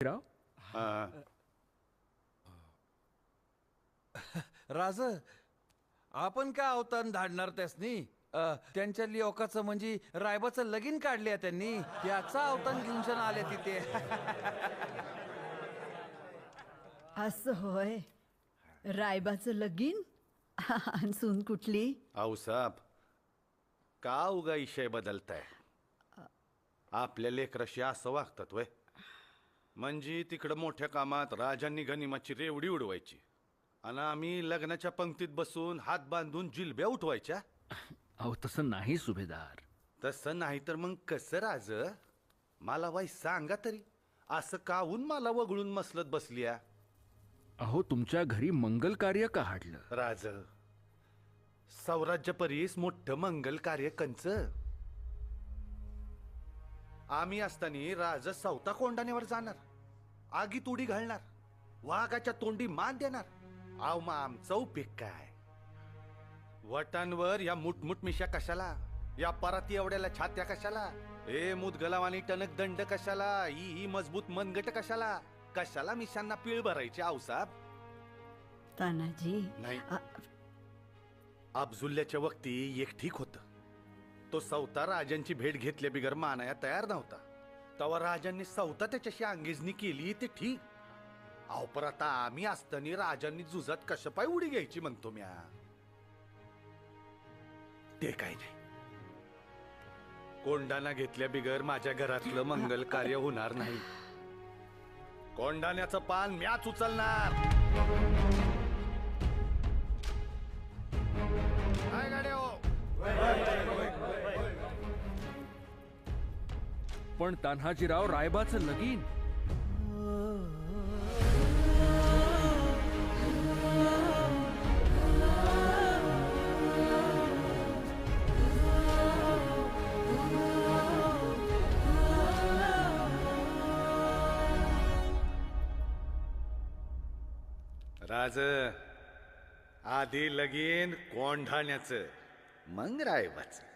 राव हा. राज आपण का अवतान धाडणार त्यासनी? अ, त्यांच्या लिओकाचं म्हणजे रायबाचं लगीन काढले त्यांनी. त्याचा अवतान घेऊन सण आले तिथे. असं होय. रायबाचं लगीन? आणि सून कुठली? आऊसाब का उगा इशय बदलताय? आपल्या लेकराशी असं वागतात वय. म्हणजे तिकडं मोठ्या कामात राजांनी गनिमाची रेवडी उडवायची. आणि आम्ही लग्नाच्या पंक्तीत बसून हात बांधून जिलब्या उठवायच्या. अहो तसं नाही सुभेदार. तसं नाही तर मग कसं राज? मला वाई सांगा तरी. असं काहून मला वगळून मसलत बसलिया? अहो तुमच्या घरी मंगल कार्य का हाडलं? राज सौराज्य परीस मोठं मंगल कार्य कंच. आम्ही असताना राज सवता कोंडाण्यावर जाणार. आगीत उडी घालणार. वाघाच्या तोंडी मान देणार. आव मग आमचा उपयोग काय. वटांवर या मुटमुट मिशा कशाला? या पराती एवढ्याला छात्या कशाला? ए मुदगलाव आणि टणक दंड कशाला? ही ही मजबूत मनगट कशाला? कशाला मिशांना पीळ भरायची आऊसाब तानाजी नाही. अब्जुल्ल्याच्या वक्ती एक ठीक होत. तो सवता राजांची भेट घेतल्या बिगर मानाया तयार नव्हता. तेव्हा राजांनी सवता त्याच्याशी अंगेजणी केली ते ठीक. अहो पर आता आम्ही असताना राजांनी जुजात कशा पाय उडी घ्यायची म्हणतो म्या. ते काय नाही. कोंडाना घेतल्या बिगर माझ्या घरातलं मंगल कार्य होणार नाही. कोंडाण्याचं पान म्याच उचलणार. पण तान्हाजीराव रायबाचं लगीन. राज आधी लगीन कोंढाण्याचं मग रायबाचं.